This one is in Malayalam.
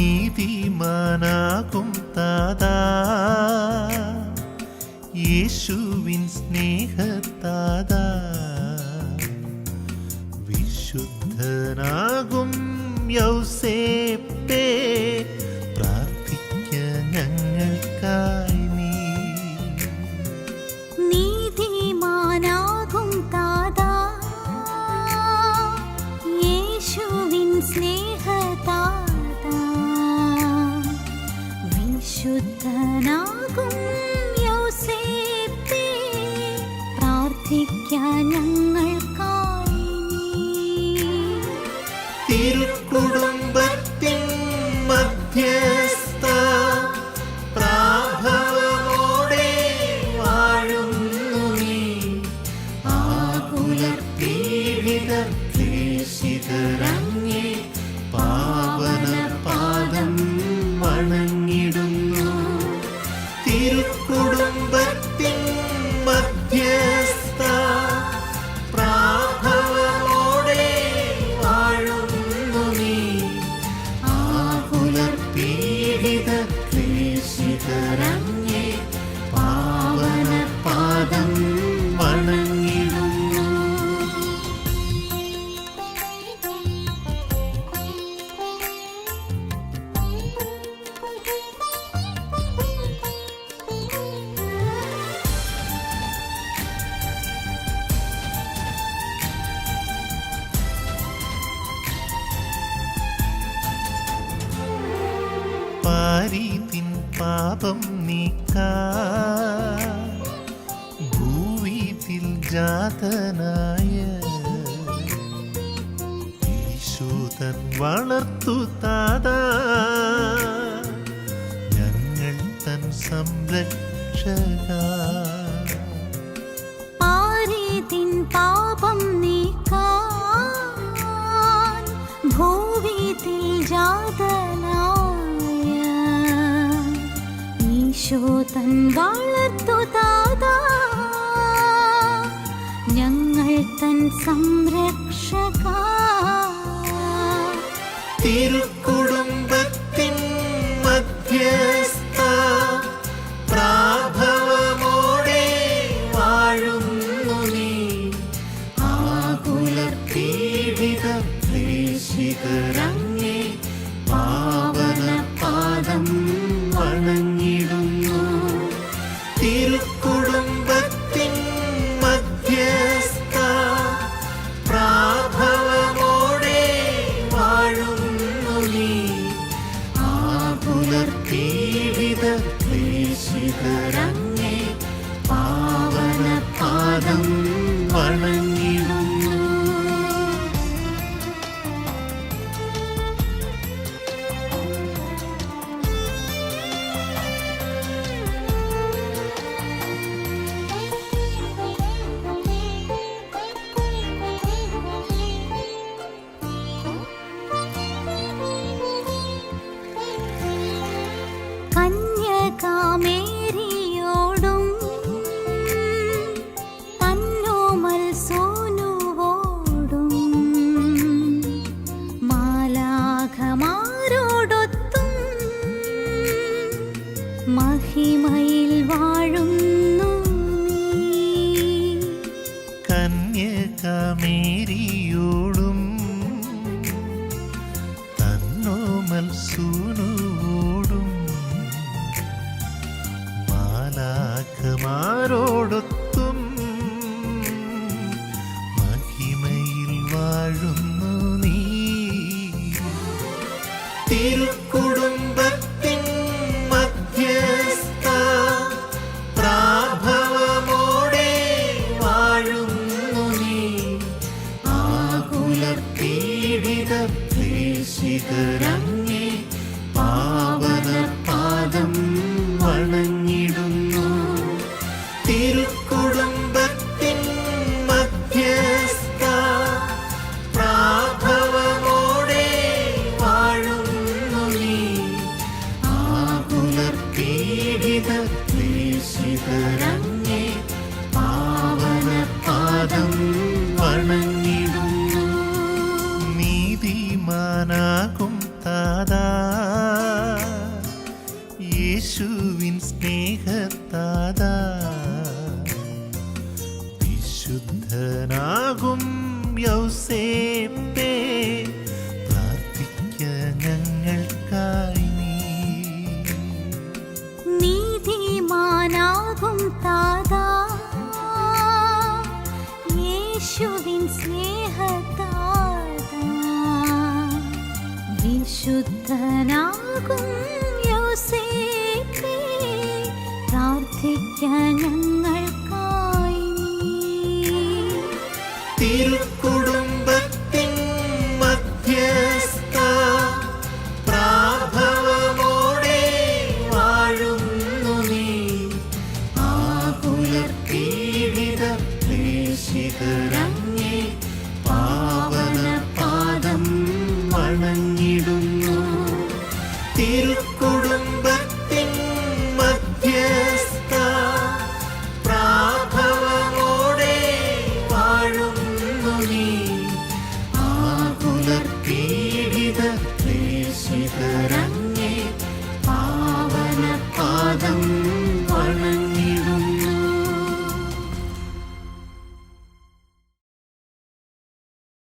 നീതിമാനാകും താതാ. യേശുവിൻ സ്നേഹത്താതാ. വിശുദ്ധനാകും യൗസേപ്പേ. ഞങ്ങൾക്കായി തിരുക്കുടം പാരീതിൻ പാപം നീക്കാ. ഭൂവീതിൽ ജാതനായ ഈശോതൻ വളർത്തു താതാ. ഞങ്ങൾ തൻ സംരക്ഷക. യേശോ തൻ വളർത്തു താതാ ഞങ്ങൾ തൻ സംരക്ഷക. തിരുക്കു कन्यकामेरि തിരുക്കുടുംബത്തിൻ മധ്യസ്ഥ പ്രാഭവമോടെ വാഴുന്നു നീ. ആകുലപീഡിത ജനം